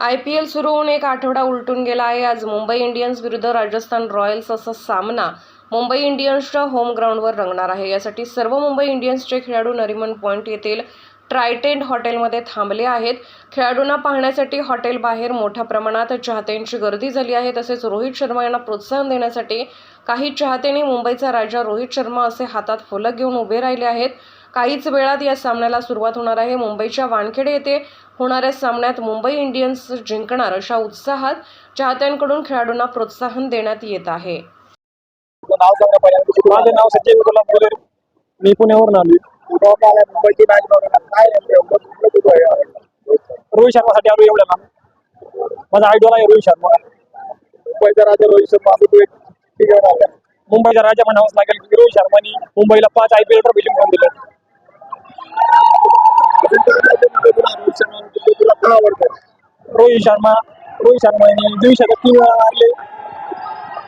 I P L सुरू होऊन एक आठवडा उलटून गेला आहे. आज मुंबई इंडियन्स विरुद्ध राजस्थान रॉयल्स असा सामना मुंबई इंडियन्सच्या होम ग्राउंडवर रंगणार आहे. यासाठी सर्व मुंबई इंडियन्सचे खेळाडू नरिमन पॉईंट येथील ट्रायटेंट हॉटेलमध्ये थांबले आहेत. खेळाडूंना पाहण्यासाठी हॉटेल बाहेर मोठ्या प्रमाणात चाहत्यांची गर्दी झाली आहे. तसेच रोहित शर्मा यांना प्रोत्साहन देण्यासाठी काही चाहत्यांनी मुंबईचा राजा रोहित शर्मा असे हातात फलक घेऊन उभे राहिले आहेत. काहीच वेळात या सामन्याला सुरुवात होणार आहे. मुंबईच्या वानखेडे येथे होणाऱ्या सामन्यात मुंबई इंडियन्स जिंकणार अशा उत्साहात चाहत्यांकडून खेळाडूंना प्रोत्साहन देण्यात येत आहे. माझं नाव सचिन मी पुण्यावरून आला मुंबईची मॅच हे? रोहित शर्मासाठी आलो एवढ्या माझा आयडॉल आहे रोहित शर्मा. मुंबईचा राजा रोहित शर्मा मुंबईचा राजा म्हणावंच लागेल की रोहित शर्मानी मुंबईला पाच आय पी एल ट्रॉफी जिंकून दिले तुला रोहित शर्मा रोहित शर्माने दिवसात तीन वेळा मारले.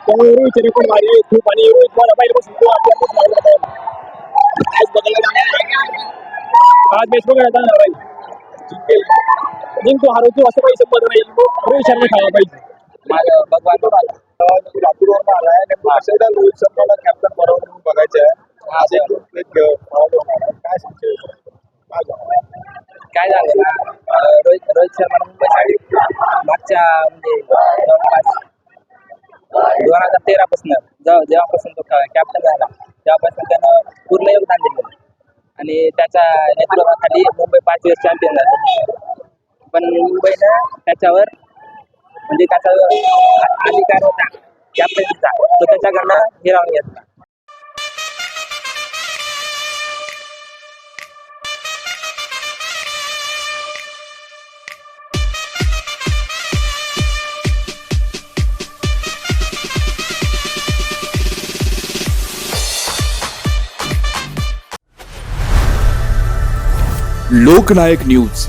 त्यामुळे रोहित रेकॉर्ड भारी आहे खूप आणि रोहित मला पहिल्यापासून तो आपल्यापासून मारला. आज बघायला आज मॅच बघायला जाणार जिंकेल. जिंकतो हरवतो असं काही संबंध नाही. रोहित शर्मा खेळायला पाहिजे. माझं भगवान लातूरवरून आलाय आणि रोहित शर्माला कॅप्टन बरोबर बघायचं आहे. आज एक दोन plate घेऊन खेळायला होणार आहे. काय सांगशील? काय झालं? काय झालं ना रोहित रोहित शर्मा मुंबईसाठी मागच्या म्हणजे जवळपास दोन हजार तेरा पासून जेव्हापासून तो कॅप्टन झाला तेव्हापासून त्यानं पूर्ण योगदान दिलं. आणि त्याच्या नेतृत्वाखाली मुंबई पाच वेळेस चॅम्पियन झालं. पण मुंबईनं त्याच्यावर म्हणजे त्याचा अधिकार होता कॅप्टनचा तो त्याच्याकडनं हिरावून घेतला. लोकनायक न्यूज.